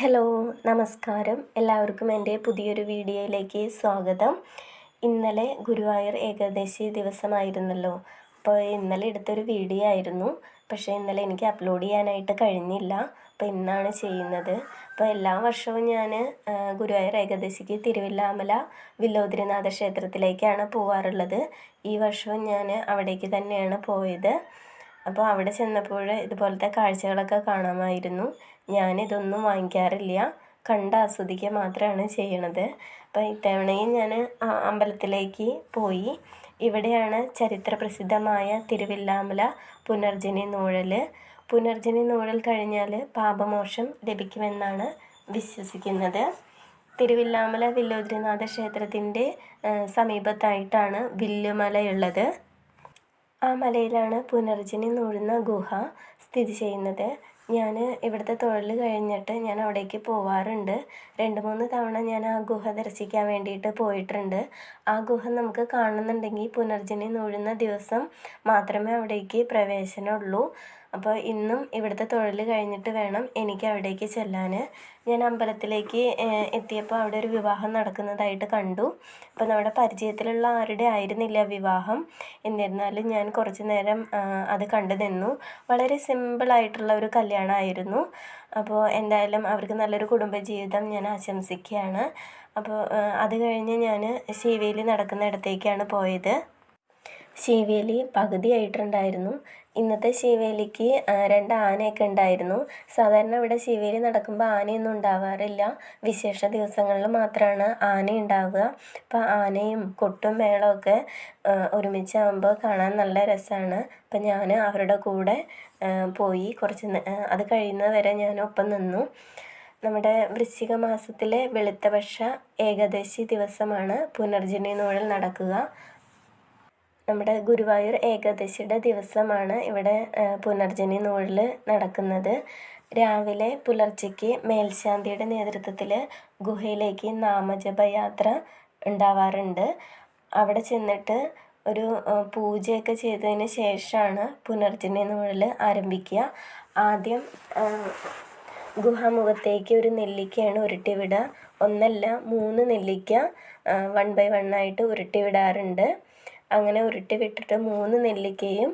Hello നമസ്കാരം. എല്ലാവർക്കും എന്റെ പുതിയൊരു വീഡിയോയിലേക്ക് സ്വാഗതം. ഇന്നലെ ഗുരുവായൂർ ഏകാദശി ദിവസമായിരുന്നല്ലോ. അപ്പോൾ ഇന്നലെ എടുത്തൊരു വീഡിയോ ആയിരുന്നു. പക്ഷേ ഇന്നലെ എനിക്ക് അപ്ലോഡ് ചെയ്യാനായിട്ട് കഴിഞ്ഞില്ല. അപ്പോൾ ഇന്നാണ് ചെയ്യുന്നത്. അപ്പോൾ എല്ലാ വർഷവും ഞാൻ ഗുരുവായൂർ ഏകാദശിക്ക് തിരുവില്ലാമല വില്ലോദ്രിനാഥ ക്ഷേത്രത്തിലേക്കാണ് പോവാറുള്ളത്. ഈ വർഷവും ഞാൻ അവിടേക്ക് തന്നെയാണ് പോയത്. അപ്പോൾ അവിടെ ചെന്നപ്പോൾ ഇതുപോലത്തെ കാഴ്ചകളൊക്കെ കാണാമായിരുന്നു. ഞാൻ ഇതൊന്നും വാങ്ങിക്കാറില്ല. കണ്ട് ആസ്വദിക്കുക മാത്രമാണ് ചെയ്യണത്. അപ്പോൾ ഇത്തവണയും ഞാൻ അമ്പലത്തിലേക്ക് പോയി. ഇവിടെയാണ് ചരിത്ര പ്രസിദ്ധമായ തിരുവില്ലാമല പുനർജനി നൂഴൽ. പുനർജനി നൂഴൽ കഴിഞ്ഞാൽ പാപമോക്ഷം ലഭിക്കുമെന്നാണ് വിശ്വസിക്കുന്നത്. തിരുവില്ലാമല വില്ലോദ്രിനാഥ ക്ഷേത്രത്തിന്റെ സമീപത്തായിട്ടാണ് വില്ലുമലയുള്ളത്. ആ മലയിലാണ് പുനർജനി നൂഴുന്ന ഗുഹ സ്ഥിതി ചെയ്യുന്നത്. ഞാൻ ഇവിടുത്തെ തൊഴിൽ കഴിഞ്ഞിട്ട് ഞാൻ അവിടേക്ക് പോവാറുണ്ട്. രണ്ട് മൂന്ന് തവണ ഞാൻ ആ ഗുഹ ദർശിക്കാൻ വേണ്ടിയിട്ട് പോയിട്ടുണ്ട്. ആ ഗുഹ നമുക്ക് കാണുന്നുണ്ടെങ്കിൽ പുനർജനി നൂഴുന്ന ദിവസം മാത്രമേ അവിടേക്ക് പ്രവേശനമുള്ളൂ. അപ്പോൾ ഇന്നും ഇവിടുത്തെ തൊഴിൽ കഴിഞ്ഞിട്ട് വേണം എനിക്ക് അവിടേക്ക് ചെല്ലാൻ. ഞാൻ അമ്പലത്തിലേക്ക് എത്തിയപ്പോൾ അവിടെ ഒരു വിവാഹം നടക്കുന്നതായിട്ട് കണ്ടു. അപ്പോൾ നമ്മുടെ പരിചയത്തിലുള്ള ആരുടെ ആയിരുന്നില്ല വിവാഹം. എന്നിരുന്നാലും ഞാൻ കുറച്ച് നേരം അത് കണ്ടു നിന്നു. വളരെ സിമ്പിളായിട്ടുള്ള ഒരു കല്യാണമായിരുന്നു. അപ്പോൾ എന്തായാലും അവർക്ക് നല്ലൊരു കുടുംബജീവിതം ഞാൻ ആശംസിക്കുകയാണ്. അപ്പോൾ അത് കഴിഞ്ഞ് ഞാൻ ശിവേലി നടക്കുന്നിടത്തേക്കാണ് പോയത്. ശിവേലി പകുതിയായിട്ടുണ്ടായിരുന്നു. ഇന്നത്തെ ശീവേലിക്ക് രണ്ട് ആനയൊക്കെ ഉണ്ടായിരുന്നു. സാധാരണ ഇവിടെ ശീവേലി നടക്കുമ്പോൾ ആനയൊന്നും ഉണ്ടാവാറില്ല. വിശേഷ ദിവസങ്ങളിൽ മാത്രമാണ് ആന ഉണ്ടാവുക. അപ്പോൾ ആനയും കൊട്ടും മേളമൊക്കെ ഒരുമിച്ചാകുമ്പോൾ കാണാൻ നല്ല രസമാണ് അപ്പം ഞാൻ അവരുടെ കൂടെ പോയി കുറച്ച് അത് കഴിയുന്നവരെ ഞാൻ ഒപ്പം നിന്നു. നമ്മുടെ വൃശ്ചിക മാസത്തിലെ വെളുത്തപക്ഷ ഏകാദശി ദിവസമാണ് പുനർജനി നൂഴൽ നടക്കുക. നമ്മുടെ ഗുരുവായൂർ ഏകാദശിയുടെ ദിവസമാണ് ഇവിടെ പുനർജനി നൂഴിൽ നടക്കുന്നത്. രാവിലെ പുലർച്ചയ്ക്ക് മേൽശാന്തിയുടെ നേതൃത്വത്തിൽ ഗുഹയിലേക്ക് നാമജപയാത്ര ഉണ്ടാവാറുണ്ട്. അവിടെ ചെന്നിട്ട് ഒരു പൂജയൊക്കെ ചെയ്തതിന് ശേഷമാണ് പുനർജനി നൂഴിൽ ആരംഭിക്കുക. ആദ്യം ഗുഹാമുഖത്തേക്ക് ഒരു നെല്ലിക്കയാണ് ഉരുട്ടി വിടുക ഒന്നല്ല മൂന്ന് നെല്ലിക്ക വൺ ബൈ വൺ ആയിട്ട് ഉരുട്ടി വിടാറുണ്ട് അങ്ങനെ ഉരുട്ടി വിട്ടിട്ട് മൂന്ന് നെല്ലിക്കയും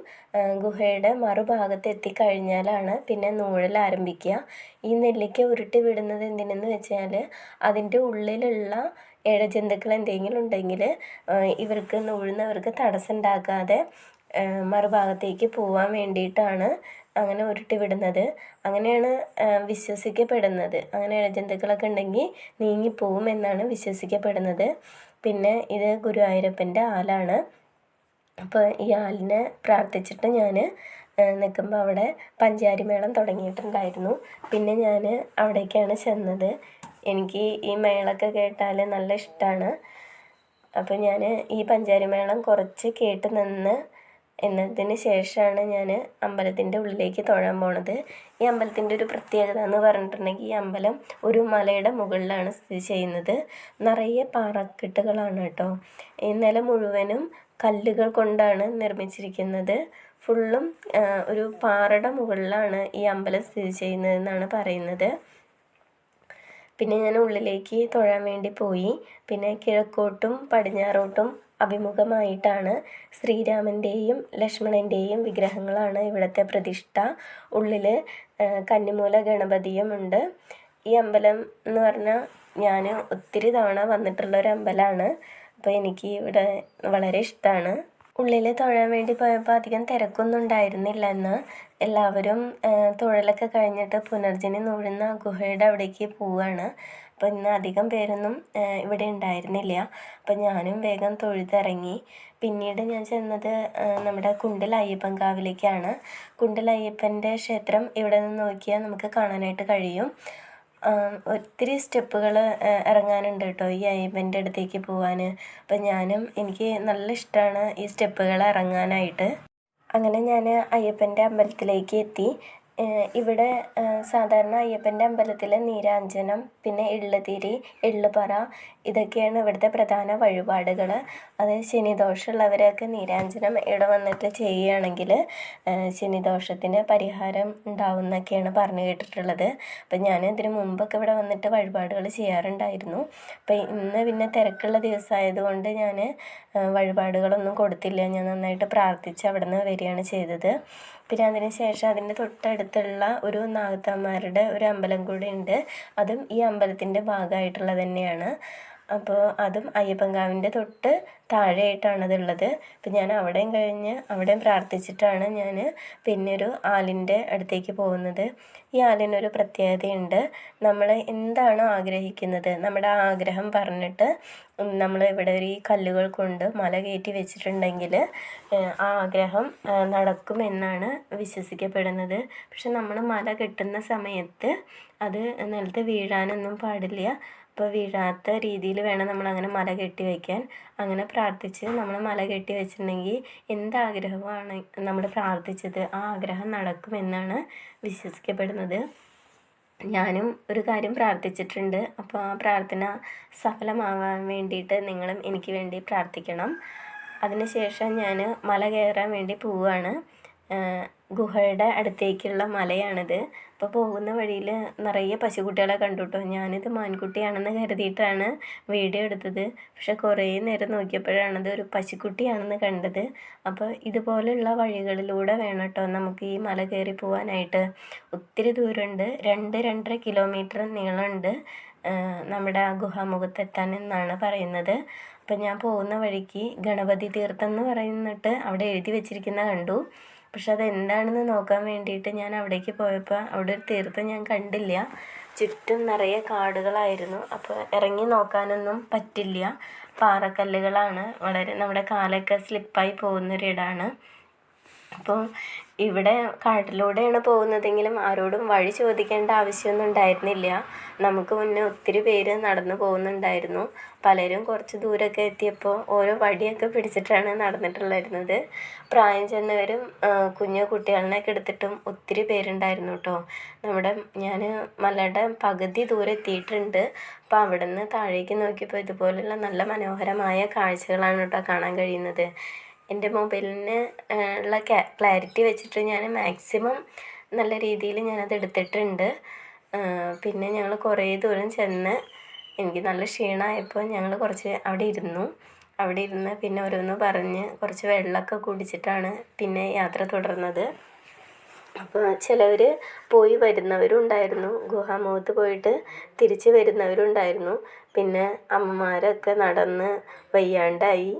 ഗുഹയുടെ മറുഭാഗത്ത് എത്തിക്കഴിഞ്ഞാലാണ് പിന്നെ നൂഴൽ ആരംഭിക്കുക. ഈ നെല്ലിക്ക ഉരുട്ടി വിടുന്നത് എന്തിനെന്ന് വെച്ചാൽ അതിന്റെ ഉള്ളിലുള്ള ഇഴജന്തുക്കൾ എന്തെങ്കിലും ഉണ്ടെങ്കിൽ ഇവർക്ക് നൂഴുന്നവർക്ക് തടസ്സം ഉണ്ടാക്കാതെ മറുഭാഗത്തേക്ക് പോവാൻ വേണ്ടിയിട്ടാണ് അങ്ങനെ ഉരുട്ടി വിടുന്നത്. അങ്ങനെയാണ് വിശ്വസിക്കപ്പെടുന്നത്. അങ്ങനെ ഇഴജന്തുക്കളൊക്കെ ഉണ്ടെങ്കിൽ നീങ്ങിപ്പോവും എന്നാണ് വിശ്വസിക്കപ്പെടുന്നത്. പിന്നെ ഇത് ഗുരുവായൂരപ്പന്റെ ആലാണ്. അപ്പോൾ ഈ ആലിനെ പ്രാർത്ഥിച്ചിട്ട് ഞാൻ നിൽക്കുമ്പോൾ അവിടെ പഞ്ചാരി മേളം തുടങ്ങിയിട്ടുണ്ടായിരുന്നു. പിന്നെ ഞാൻ അവിടേക്കാണ് ചെന്നത്. എനിക്ക് ഈ മേളൊക്കെ കേട്ടാൽ നല്ല ഇഷ്ടമാണ് അപ്പോൾ ഞാൻ ഈ പഞ്ചാരി മേളം കുറച്ച് കേട്ട് നിന്ന് എന്നതിന് ശേഷമാണ് ഞാൻ അമ്പലത്തിന്റെ ഉള്ളിലേക്ക് തൊഴാൻ പോണത്. ഈ അമ്പലത്തിന്റെ ഒരു പ്രത്യേകത എന്ന് പറഞ്ഞിട്ടുണ്ടെങ്കിൽ ഈ അമ്പലം ഒരു മലയുടെ മുകളിലാണ് സ്ഥിതി ചെയ്യുന്നത്. നിറയെ പാറക്കെട്ടുകളാണ് കേട്ടോ. ഈ നില മുഴുവനും കല്ലുകൾ കൊണ്ടാണ് നിർമ്മിച്ചിരിക്കുന്നത്. ഫുള്ളും ഒരു പാറയുടെ മുകളിലാണ് ഈ അമ്പലം സ്ഥിതി ചെയ്യുന്നതെന്നാണ് പറയുന്നത്. പിന്നെ ഞാൻ ഉള്ളിലേക്ക് തൊഴാൻ വേണ്ടി പോയി. പിന്നെ കിഴക്കോട്ടും പടിഞ്ഞാറോട്ടും അഭിമുഖമായിട്ടാണ് ശ്രീരാമന്റെയും ലക്ഷ്മണന്റെയും വിഗ്രഹങ്ങളാണ് ഇവിടുത്തെ പ്രതിഷ്ഠ. ഉള്ളിൽ കന്നിമൂല ഗണപതിയും ഉണ്ട്. ഈ അമ്പലം എന്ന് പറഞ്ഞാൽ ഞാൻ ഒത്തിരി തവണ വന്നിട്ടുള്ള ഒരു അമ്പലമാണ് അപ്പോൾ എനിക്ക് ഇവിടെ വളരെ ഇഷ്ടമാണ്. ഉള്ളിൽ തൊഴാൻ വേണ്ടി പോയപ്പോൾ അധികം തിരക്കൊന്നും ഉണ്ടായിരുന്നില്ല. എന്ന് എല്ലാവരും തൊഴിലൊക്കെ കഴിഞ്ഞിട്ട് പുനർജനി നൂഴുന്ന ഗുഹയുടെ അവിടേക്ക് പോവുകയാണ്. അപ്പോൾ ഇന്ന് അധികം പേരൊന്നും ഇവിടെ ഉണ്ടായിരുന്നില്ല. അപ്പോൾ ഞാനും വേഗം തൊഴുതിറങ്ങി. പിന്നീട് ഞാൻ ചെന്നത് നമ്മുടെ കുണ്ടിൽ അയ്യപ്പൻകാവിലേക്കാണ് കുണ്ടിൽ അയ്യപ്പന്റെ ക്ഷേത്രം ഇവിടെ നിന്ന് നോക്കിയാൽ നമുക്ക് കാണാനായിട്ട് കഴിയും. ഒത്തിരി സ്റ്റെപ്പുകൾ ഇറങ്ങാനുണ്ട് കേട്ടോ ഈ അയ്യപ്പന്റെ അടുത്തേക്ക് പോവാൻ. അപ്പം ഞാനും എനിക്ക് നല്ല ഇഷ്ടമാണ് ഈ സ്റ്റെപ്പുകൾ ഇറങ്ങാനായിട്ട്. അങ്ങനെ ഞാൻ അയ്യപ്പന്റെ അമ്പലത്തിലേക്ക് എത്തി. ഇവിടെ സാധാരണ അയ്യപ്പന്റെ അമ്പലത്തിൽ നീരാഞ്ജനം പിന്നെ എള്ളുതിരി എള്ളുപറ ഇതൊക്കെയാണ് ഇവിടുത്തെ പ്രധാന വഴിപാടുകൾ അത് ശനിദോഷമുള്ളവരൊക്കെ നീരാഞ്ജനം ഇവിടെ വന്നിട്ട് ചെയ്യുകയാണെങ്കിൽ ശനിദോഷത്തിന് പരിഹാരം ഉണ്ടാവും എന്നൊക്കെയാണ് പറഞ്ഞു കേട്ടിട്ടുള്ളത്. അപ്പം ഞാൻ ഇതിന് മുമ്പൊക്കെ ഇവിടെ വന്നിട്ട് വഴിപാടുകൾ ചെയ്യാറുണ്ടായിരുന്നു. അപ്പം ഇന്ന് പിന്നെ തിരക്കുള്ള ദിവസമായതുകൊണ്ട് ഞാൻ വഴിപാടുകളൊന്നും കൊടുത്തില്ല. ഞാൻ നന്നായിട്ട് പ്രാർത്ഥിച്ച് അവിടെ നിന്ന് വരികയാണ് ചെയ്തത്. പിന്നെ അതിന് ശേഷം അതിന്റെ തൊട്ടടുത്തുള്ള ഒരു നാഗത്തന്മാരുടെ ഒരു അമ്പലം കൂടി ഉണ്ട്. അതും ഈ അമ്പലത്തിന്റെ ഭാഗമായിട്ടുള്ളത് തന്നെയാണ്. അപ്പോൾ അതും അയ്യപ്പൻകാവിന്റെ തൊട്ട് താഴെയായിട്ടാണ് അതുള്ളത്. അപ്പം ഞാൻ അവിടെയും കഴിഞ്ഞ് അവിടെയും പ്രാർത്ഥിച്ചിട്ടാണ് ഞാൻ പിന്നെ ഒരു ആലിന്റെ അടുത്തേക്ക് പോകുന്നത്. ഈ ആലിനൊരു പ്രത്യേകതയുണ്ട്. നമ്മൾ എന്താണോ ആഗ്രഹിക്കുന്നത് നമ്മുടെ ആഗ്രഹം പറഞ്ഞിട്ട് നമ്മൾ ഇവിടെ ഒരു ഈ കല്ലുകൾ കൊണ്ട് മല കയറ്റി വെച്ചിട്ടുണ്ടെങ്കിൽ ആ ആഗ്രഹം നടക്കുമെന്നാണ് വിശ്വസിക്കപ്പെടുന്നത്. പക്ഷെ നമ്മൾ മല കെട്ടുന്ന സമയത്ത് അത് നിലത്ത് വീഴാനൊന്നും പാടില്ല. അപ്പോൾ വീഴാത്ത രീതിയിൽ വേണം നമ്മൾ അങ്ങനെ മല കെട്ടി വയ്ക്കാൻ. അങ്ങനെ പ്രാർത്ഥിച്ച് നമ്മൾ മല കെട്ടി വെച്ചിട്ടുണ്ടെങ്കിൽ എന്താഗ്രഹമാണ് നമ്മൾ പ്രാർത്ഥിച്ചത്? ആ ആഗ്രഹം നടക്കുമെന്നാണ് വിശ്വസിക്കപ്പെടുന്നത്. ഞാനും ഒരു കാര്യം പ്രാർത്ഥിച്ചിട്ടുണ്ട്. അപ്പോൾ ആ പ്രാർത്ഥന സഫലമാവാൻ വേണ്ടിയിട്ട് നിങ്ങളും എനിക്ക് വേണ്ടി പ്രാർത്ഥിക്കണം. അതിനുശേഷം ഞാൻ മല കയറാൻ വേണ്ടി പോവുകയാണ് ഗുഹയുടെ അടുത്തേക്കുള്ള മലയാണിത്. അപ്പോൾ പോകുന്ന വഴിയിൽ നിറയെ പശുക്കുട്ടികളെ കണ്ടു കേട്ടോ ഞാനിത് മാൻകുട്ടിയാണെന്ന് കരുതിയിട്ടാണ് വീഡിയോ എടുത്തത്. പക്ഷെ കുറേ നേരം നോക്കിയപ്പോഴാണ് ഇത് ഒരു പശുക്കുട്ടിയാണെന്ന് കണ്ടത്. അപ്പോൾ ഇതുപോലെയുള്ള വഴികളിലൂടെ വേണം കേട്ടോ നമുക്ക് ഈ മല കയറി പോകാനായിട്ട് ഒത്തിരി ദൂരമുണ്ട്. രണ്ട് രണ്ടര കിലോമീറ്റർ നീളമുണ്ട്. നമ്മുടെ ആ ഗുഹാമുഖത്തെത്താൻ എന്നാണ് പറയുന്നത്. അപ്പം ഞാൻ പോകുന്ന വഴിക്ക് ഗണപതി തീർത്ഥം എന്ന് പറയുന്നിട്ട് അവിടെ എഴുതി വെച്ചിരിക്കുന്ന കണ്ടു. പക്ഷെ അതെന്താണെന്ന് നോക്കാൻ വേണ്ടിയിട്ട് ഞാൻ അവിടേക്ക് പോയപ്പോൾ അവിടെ ഒരു തീർത്ഥം ഞാൻ കണ്ടില്ല. ചുറ്റും നിറയെ കാടുകളായിരുന്നു. അപ്പോൾ ഇറങ്ങി നോക്കാനൊന്നും പറ്റില്ല. പാറക്കല്ലുകളാണ്. വളരെ നമ്മുടെ കാലൊക്കെ സ്ലിപ്പായി പോകുന്നൊരിടമാണ് അപ്പോൾ ഇവിടെ കാട്ടിലൂടെയാണ് പോകുന്നതെങ്കിലും ആരോടും വഴി ചോദിക്കേണ്ട ആവശ്യമൊന്നും ഉണ്ടായിരുന്നില്ല. നമുക്ക് മുന്നേ ഒത്തിരി പേര് നടന്നു പോകുന്നുണ്ടായിരുന്നു. പലരും കുറച്ച് ദൂരമൊക്കെ എത്തിയപ്പോൾ ഓരോ വഴിയൊക്കെ പിടിച്ചിട്ടാണ് നടന്നിട്ടുണ്ടായിരുന്നത്. പ്രായം ചെന്നവരും കുഞ്ഞു കുട്ടികളിനൊക്കെ എടുത്തിട്ടും ഒത്തിരി പേരുണ്ടായിരുന്നു കേട്ടോ. നമ്മുടെ ഞാൻ മലയുടെ പകുതി ദൂരം എത്തിയിട്ടുണ്ട്. അപ്പോൾ അവിടെ നിന്ന് താഴേക്ക് നോക്കിയപ്പോൾ ഇതുപോലെയുള്ള നല്ല മനോഹരമായ കാഴ്ചകളാണ് കേട്ടോ കാണാൻ കഴിയുന്നത്. എന്റെ മൊബൈലിന് ഉള്ള ക്ലാരിറ്റി വെച്ചിട്ട് ഞാൻ മാക്സിമം നല്ല രീതിയിൽ ഞാനത് എടുത്തിട്ടുണ്ട്. പിന്നെ ഞങ്ങൾ കുറേ ദൂരം ചെന്ന് എനിക്ക് നല്ല ക്ഷീണമായപ്പോൾ ഞങ്ങൾ കുറച്ച് അവിടെ ഇരുന്നു. അവിടെ ഇരുന്ന് പിന്നെ ഓരോന്ന് പറഞ്ഞ് കുറച്ച് വെള്ളമൊക്കെ കുടിച്ചിട്ടാണ് പിന്നെ യാത്ര തുടർന്നത്. അപ്പോൾ ചിലവർ പോയി വരുന്നവരും ഉണ്ടായിരുന്നു. ഗുഹാമുഖത്ത് പോയിട്ട് തിരിച്ച് വരുന്നവരും ഉണ്ടായിരുന്നു. പിന്നെ അമ്മമാരൊക്കെ നടന്ന് വയ്യാണ്ടായി.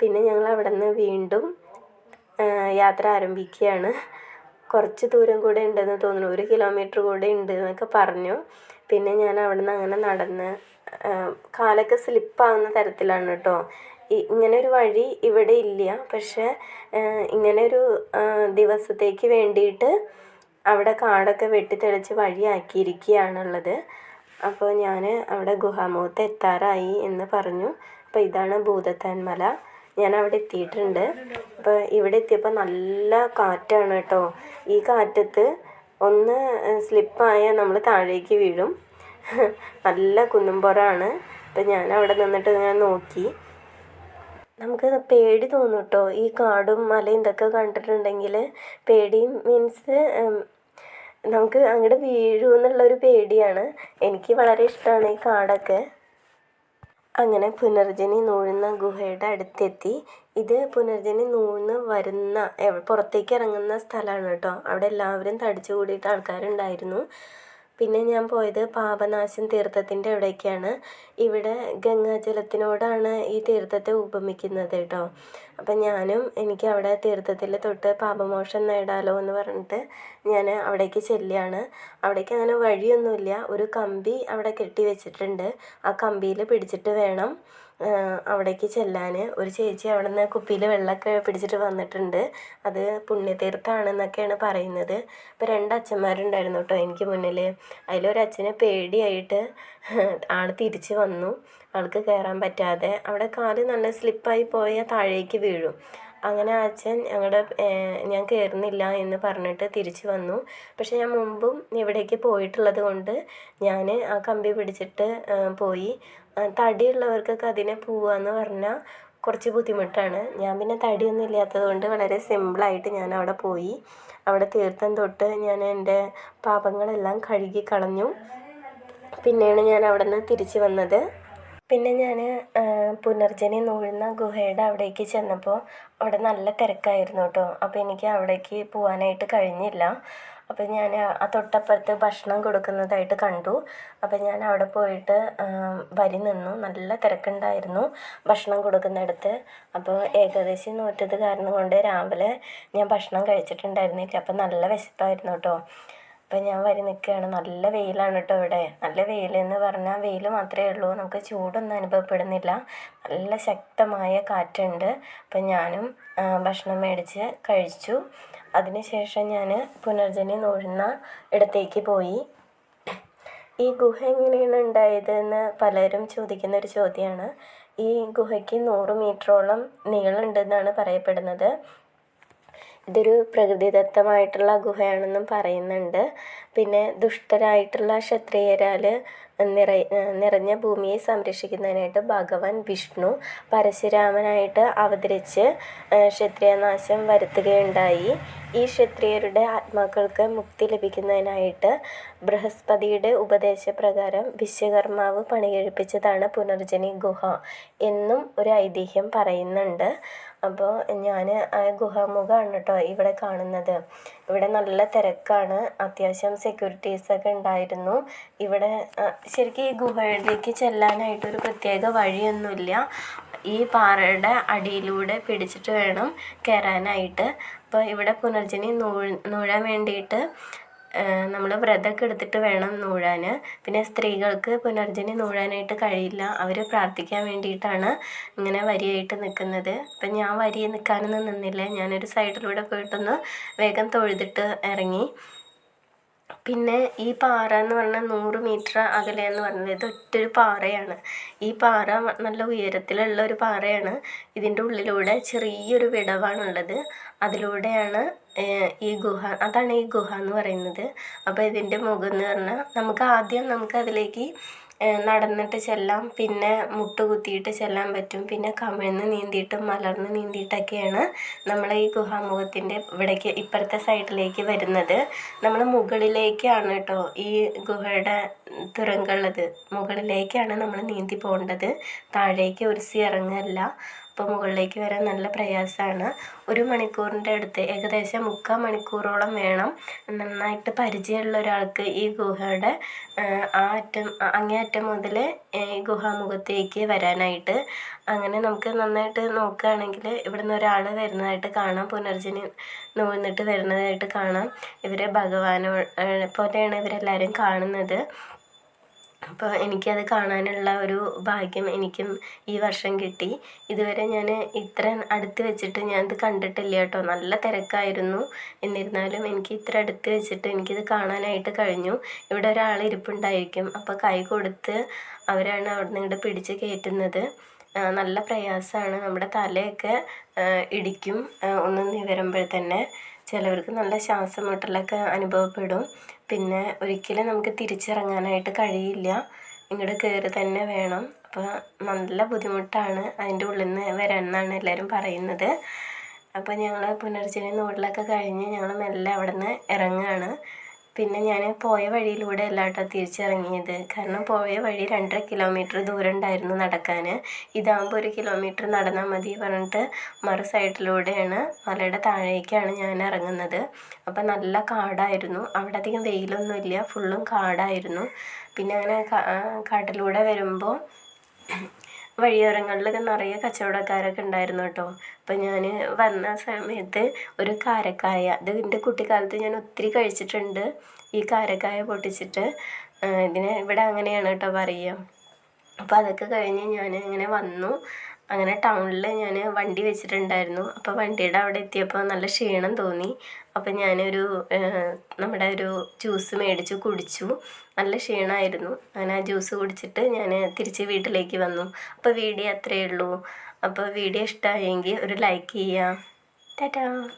പിന്നെ ഞങ്ങൾ അവിടെ നിന്ന് വീണ്ടും യാത്ര ആരംഭിക്കുകയാണ്. കുറച്ച് ദൂരം കൂടെ ഉണ്ടെന്ന് തോന്നുന്നു. ഒരു കിലോമീറ്റർ കൂടെ ഉണ്ട് എന്നൊക്കെ പറഞ്ഞു. പിന്നെ ഞാൻ അവിടെ നിന്ന് അങ്ങനെ നടന്ന് കാലൊക്കെ സ്ലിപ്പാവുന്ന തരത്തിലാണ് കേട്ടോ. ഇങ്ങനെ ഒരു വഴി ഇവിടെ ഇല്ല. പക്ഷേ ഇങ്ങനെ ഒരു ദിവസത്തേക്ക് വേണ്ടിയിട്ട് അവിടെ കാടൊക്കെ വെട്ടിത്തെളിച്ച് വഴിയാക്കിയിരിക്കുകയാണുള്ളത്. അപ്പോൾ ഞാൻ അവിടെ ഗുഹാമുഖത്ത് എത്താറായി എന്ന് പറഞ്ഞു. അപ്പോൾ ഇതാണ് ഭൂതത്താൻ മല ഞാൻ അവിടെ എത്തിയിട്ടുണ്ട്. അപ്പോൾ ഇവിടെ എത്തിയപ്പോൾ നല്ല കാറ്റാണ് കേട്ടോ. ഈ കാറ്റത്ത് ഒന്ന് സ്ലിപ്പായാൽ നമ്മൾ താഴേക്ക് വീഴും. നല്ല കുന്നുംപുറമാണ് അപ്പം ഞാൻ അവിടെ നിന്നിട്ട് ഞാൻ നോക്കി. നമുക്ക് പേടി തോന്നും കേട്ടോ. ഈ കാടും മലയും ഇതൊക്കെ കണ്ടിട്ടുണ്ടെങ്കിൽ പേടി മീൻസ് നമുക്ക് അങ്ങോട്ട് വീഴുമെന്നുള്ളൊരു പേടിയാണ്. എനിക്ക് വളരെ ഇഷ്ടമാണ് ഈ കാടൊക്കെ. അങ്ങനെ പുനർജനി നൂഴുന്ന ഗുഹയുടെ അടുത്തെത്തി. ഇത് പുനർജനി നൂഴ്ന്ന് വരുന്ന പുറത്തേക്ക് ഇറങ്ങുന്ന സ്ഥലമാണ് കേട്ടോ. അവിടെ എല്ലാവരും തടിച്ചു കൂടിയിട്ട് ആൾക്കാരുണ്ടായിരുന്നു. പിന്നെ ഞാൻ പോയത് പാപനാശം തീർത്ഥത്തിന്റെ അവിടേക്കാണ്. ഇവിടെ ഗംഗാജലത്തിനോടാണ് ഈ തീർത്ഥത്തെ ഉപമിക്കുന്നത് കേട്ടോ. അപ്പം ഞാനും എനിക്ക് അവിടെ തീർത്ഥത്തിൽ തൊട്ട് പാപമോക്ഷം നേടാലോ എന്ന് പറഞ്ഞിട്ട് ഞാൻ അവിടേക്ക് ചെല്ലുകയാണ്. അവിടേക്ക് അങ്ങനെ വഴിയൊന്നുമില്ല. ഒരു കമ്പി അവിടെ കെട്ടി വെച്ചിട്ടുണ്ട്. ആ കമ്പിയിൽ പിടിച്ചിട്ട് വേണം അവിടേക്ക് ചെല്ലാൻ ഒരു ചേച്ചി അവിടെ നിന്ന് കുപ്പിയിൽ വെള്ളമൊക്കെ പിടിച്ചിട്ട് വന്നിട്ടുണ്ട്. അത് പുണ്യതീർത്ഥമാണെന്നൊക്കെയാണ് പറയുന്നത്. അപ്പോൾ രണ്ട് അച്ഛന്മാരുണ്ടായിരുന്നു കേട്ടോ എനിക്ക് മുന്നിൽ അതിലൊരച്ഛനെ പേടിയായിട്ട് ആൾ തിരിച്ച് വന്നു. ആൾക്ക് കയറാൻ പറ്റാതെ. അവിടെ കാൽ നല്ല സ്ലിപ്പായി പോയാൽ താഴേക്ക് വീഴും. അങ്ങനെ അച്ഛൻ ഞങ്ങളുടെ ഞാൻ കയറുന്നില്ല എന്ന് പറഞ്ഞിട്ട് തിരിച്ച് വന്നു. പക്ഷെ ഞാൻ മുമ്പും ഇവിടേക്ക് പോയിട്ടുള്ളത് കൊണ്ട് ഞാൻ ആ കമ്പി പിടിച്ചിട്ട് പോയി. തടിയുള്ളവർക്കൊക്കെ അതിനെ പോവാന്ന് പറഞ്ഞാൽ കുറച്ച് ബുദ്ധിമുട്ടാണ്. ഞാൻ പിന്നെ തടിയൊന്നും ഇല്ലാത്തത് കൊണ്ട് വളരെ സിമ്പിളായിട്ട് ഞാൻ അവിടെ പോയി. അവിടെ തീർത്ഥം തൊട്ട് ഞാൻ എന്റെ പാപങ്ങളെല്ലാം കഴുകി കളഞ്ഞു. പിന്നെയാണ് ഞാൻ അവിടെ നിന്ന് തിരിച്ച് വന്നത്. പിന്നെ ഞാൻ പുനർജനി നൂഴുന്ന ഗുഹയുടെ അവിടേക്ക് ചെന്നപ്പോൾ അവിടെ നല്ല തിരക്കായിരുന്നു കേട്ടോ. അപ്പോൾ എനിക്ക് അവിടേക്ക് പോകാനായിട്ട് കഴിഞ്ഞില്ല. അപ്പോൾ ഞാൻ ആ തൊട്ടപ്പുറത്ത് ഭക്ഷണം കൊടുക്കുന്നതായിട്ട് കണ്ടു. അപ്പോൾ ഞാൻ അവിടെ പോയിട്ട് വരി നിന്നു. നല്ല തിരക്കുണ്ടായിരുന്നു ഭക്ഷണം കൊടുക്കുന്നിടത്ത്. അപ്പോൾ ഏകദേശം നോറ്റത് കാരണം കൊണ്ട് രാവിലെ ഞാൻ ഭക്ഷണം കഴിച്ചിട്ടുണ്ടായിരുന്നില്ല അപ്പോൾ നല്ല വിശപ്പായിരുന്നു കേട്ടോ. അപ്പം ഞാൻ വരി നിൽക്കുകയാണ്. നല്ല വെയിലാണ് കേട്ടോ ഇവിടെ. നല്ല വെയിലെന്ന് പറഞ്ഞാൽ വെയിൽ മാത്രമേ ഉള്ളൂ. നമുക്ക് ചൂടൊന്നും അനുഭവപ്പെടുന്നില്ല. നല്ല ശക്തമായ കാറ്റുണ്ട്. അപ്പം ഞാനും ഭക്ഷണം മേടിച്ച് കഴിച്ചു. അതിനുശേഷം ഞാൻ പുനർജനി നൂഴുന്ന ഇടത്തേക്ക് പോയി. ഈ ഗുഹ എങ്ങനെയാണ് ഉണ്ടായതെന്ന് പലരും ചോദിക്കുന്ന ഒരു ചോദ്യമാണ്. ഈ ഗുഹയ്ക്ക് നൂറ് മീറ്ററോളം നീളമുണ്ടെന്നാണ് പറയപ്പെടുന്നത്. ഇതൊരു പ്രകൃതിദത്തമായിട്ടുള്ള ഗുഹയാണെന്നും പറയുന്നുണ്ട്. പിന്നെ ദുഷ്ടരായിട്ടുള്ള ക്ഷത്രിയരാൽ നിറ നിറഞ്ഞ ഭൂമിയെ സംരക്ഷിക്കുന്നതിനായിട്ട് ഭഗവാൻ വിഷ്ണു പരശുരാമനായിട്ട് അവതരിച്ച് ക്ഷത്രിയനാശം വരുത്തുകയുണ്ടായി. ഈ ക്ഷത്രിയരുടെ ആത്മാക്കൾക്ക് മുക്തി ലഭിക്കുന്നതിനായിട്ട് ബൃഹസ്പതിയുടെ ഉപദേശപ്രകാരം വിശ്വകർമാവ് പണികഴിപ്പിച്ചതാണ് പുനർജനി ഗുഹ എന്നും ഒരു ഐതിഹ്യം പറയുന്നുണ്ട്. അപ്പോൾ ഞാൻ ആ ഗുഹാമുഖമാണ് കേട്ടോ ഇവിടെ കാണുന്നത്. ഇവിടെ നല്ല തിരക്കാണ്. അത്യാവശ്യം സെക്യൂരിറ്റീസൊക്കെ ഉണ്ടായിരുന്നു. ഇവിടെ ശരിക്കും ഈ ഗുഹയിലേക്ക് ചെല്ലാനായിട്ടൊരു പ്രത്യേക വഴിയൊന്നുമില്ല. ഈ പാറയുടെ അടിയിലൂടെ പിടിച്ചിട്ട് വേണം കയറാനായിട്ട് അപ്പോൾ ഇവിടെ പുനർജനി നൂഴാൻ വേണ്ടിയിട്ട് നമ്മൾ വ്രതമൊക്കെ എടുത്തിട്ട് വേണം നൂഴാൻ പിന്നെ സ്ത്രീകൾക്ക് പുനർജനി നൂഴാനായിട്ട് കഴിയില്ല. അവർ പ്രാർത്ഥിക്കാൻ വേണ്ടിയിട്ടാണ് ഇങ്ങനെ വരിയായിട്ട് നിൽക്കുന്നത് അപ്പം ഞാൻ വരി നിൽക്കാനൊന്നും നിന്നില്ല. ഞാനൊരു സൈഡിലൂടെ പോയിട്ടൊന്ന് വേഗം തൊഴുതിട്ട് ഇറങ്ങി. പിന്നെ ഈ പാറ എന്ന് പറഞ്ഞാൽ നൂറ് മീറ്റർ അകലെ എന്ന് പറഞ്ഞത് ഇത് ഒറ്റൊരു പാറയാണ്. ഈ പാറ നല്ല ഉയരത്തിലുള്ള ഒരു പാറയാണ്. ഇതിന്റെ ഉള്ളിലൂടെ ചെറിയൊരു വിടവാണുള്ളത്. അതിലൂടെയാണ് ഈ ഗുഹ അതാണ് ഈ ഗുഹ എന്ന് പറയുന്നത്. അപ്പോൾ ഇതിന്റെ മുഖം എന്ന് പറഞ്ഞാൽ നമുക്ക് ആദ്യം നമുക്ക് അതിലേക്ക് നടന്നിട്ട് ചെല്ലാം പിന്നെ മുട്ടുകുത്തിയിട്ട് ചെല്ലാൻ പറ്റും. പിന്നെ കമിഴ്ന്ന് നീന്തിയിട്ടും മലർന്ന് നീന്തിയിട്ടൊക്കെയാണ് നമ്മൾ ഈ ഗുഹാമുഖത്തിന്റെ ഇവിടേക്ക് ഇപ്പുറത്തെ സൈഡിലേക്ക് വരുന്നത്. നമ്മൾ മുകളിലേക്കാണ് കേട്ടോ ഈ ഗുഹയുടെ തുരങ്കുള്ളത് മുകളിലേക്കാണ് നമ്മൾ നീന്തി പോകേണ്ടത്. താഴേക്ക് ഒരു സി ഇറങ്ങല്ല അപ്പോൾ മുകളിലേക്ക് വരാൻ നല്ല പ്രയാസമാണ്. ഒരു മണിക്കൂറിന്റെ അടുത്ത് ഏകദേശം മുക്കാൽ മണിക്കൂറോളം വേണം. നന്നായിട്ട് പരിചയമുള്ള ഒരാൾക്ക് ഈ ഗുഹയുടെ ആ അറ്റം അങ്ങേ അറ്റം മുതൽ ഈ ഗുഹാമുഖത്തേക്ക് വരാനായിട്ട്. അങ്ങനെ നമുക്ക് നന്നായിട്ട് നോക്കുകയാണെങ്കിൽ ഇവിടുന്ന് ഒരാൾ വരുന്നതായിട്ട് കാണാം. പുനർജനി നോന്നിട്ട് വരുന്നതായിട്ട് കാണാം. ഇവരെ ഭഗവാനോ പോലെയാണ് ഇവരെല്ലാവരും കാണുന്നത്. അപ്പോൾ എനിക്കത് കാണാനുള്ള ഒരു ഭാഗ്യം എനിക്കും ഈ വർഷം കിട്ടി. ഇതുവരെ ഞാൻ ഇത്ര അടുത്ത് വെച്ചിട്ട് ഞാനിത് കണ്ടിട്ടില്ല കേട്ടോ. നല്ല തിരക്കായിരുന്നു. എന്നിരുന്നാലും എനിക്ക് ഇത്ര അടുത്ത് വെച്ചിട്ട് എനിക്കിത് കാണാനായിട്ട് കഴിഞ്ഞു. ഇവിടെ ഒരാൾ ഇരിപ്പുണ്ടായിരിക്കും. അപ്പോൾ കൈ കൊടുത്ത് അവരാണ് അവിടെ നിന്ന് പിടിച്ച് കയറ്റുന്നത്. നല്ല പ്രയാസമാണ്. നമ്മുടെ തലയൊക്കെ ഇടിക്കും. ഒന്ന് നിവരുമ്പോൾ തന്നെ ചിലവർക്ക് നല്ല ശ്വാസം മുട്ടലൊക്കെ അനുഭവപ്പെടും. പിന്നെ ഒരിക്കലും നമുക്ക് തിരിച്ചിറങ്ങാനായിട്ട് കഴിയില്ല. ഇങ്ങോട്ട് കയറി തന്നെ വേണം. അപ്പോൾ നല്ല ബുദ്ധിമുട്ടാണ് അതിന്റെ ഉള്ളിൽ നിന്ന് വരാൻ എന്നാണ് എല്ലാവരും പറയുന്നത്. അപ്പോൾ ഞങ്ങൾ പുനർജനി നോഡിലൊക്കെ കഴിഞ്ഞ് ഞങ്ങൾ മെല്ലെ അവിടെ നിന്ന് ഇറങ്ങുകയാണ് പിന്നെ ഞാൻ പോയ വഴിയിലൂടെ അല്ല കേട്ടോ തിരിച്ചിറങ്ങിയത്. കാരണം പോയ വഴി രണ്ടര കിലോമീറ്റർ ദൂരം ഉണ്ടായിരുന്നു നടക്കാൻ. ഇതാകുമ്പോൾ ഒരു കിലോമീറ്റർ നടന്നാൽ മതി പറഞ്ഞിട്ട് മറു സൈഡിലൂടെയാണ് മലയുടെ താഴേക്കാണ് ഞാൻ ഇറങ്ങുന്നത്. അപ്പം നല്ല കാടായിരുന്നു. അവിടെ അധികം വെയിലൊന്നുമില്ല. ഫുള്ളും കാടായിരുന്നു. പിന്നെ അങ്ങനെ കാട്ടിലൂടെ വരുമ്പോൾ വഴിയോരങ്ങളിലൊക്കെ നിറയെ കച്ചവടക്കാരൊക്കെ ഉണ്ടായിരുന്നു കേട്ടോ. അപ്പം ഞാൻ വന്ന സമയത്ത് ഒരു കാരക്കായ അത് എന്റെ കുട്ടിക്കാലത്ത് ഞാൻ ഒത്തിരി കഴിച്ചിട്ടുണ്ട്. ഈ കാരക്കായ പൊട്ടിച്ചിട്ട് ഇതിനെ ഇവിടെ അങ്ങനെയാണ് കേട്ടോ പറയുക. അപ്പോൾ അതൊക്കെ കഴിഞ്ഞ് ഞാൻ ഇങ്ങനെ വന്നു. അങ്ങനെ ടൗണിൽ ഞാൻ വണ്ടി വെച്ചിട്ടുണ്ടായിരുന്നു. അപ്പോൾ വണ്ടിയുടെ അവിടെ എത്തിയപ്പോൾ നല്ല ക്ഷീണം തോന്നി. അപ്പോൾ ഞാനൊരു നമ്മുടെ ഒരു ജ്യൂസ് മേടിച്ചു കുടിച്ചു. നല്ല ക്ഷീണമായിരുന്നു. അങ്ങനെ ആ ജ്യൂസ് കുടിച്ചിട്ട് ഞാൻ തിരിച്ച് വീട്ടിലേക്ക് വന്നു. അപ്പോൾ വീഡിയോ അത്രയേ ഉള്ളൂ. അപ്പോൾ വീഡിയോ ഇഷ്ടമായെങ്കിൽ ഒരു ലൈക്ക് ചെയ്യുക. ടാറ്റാ.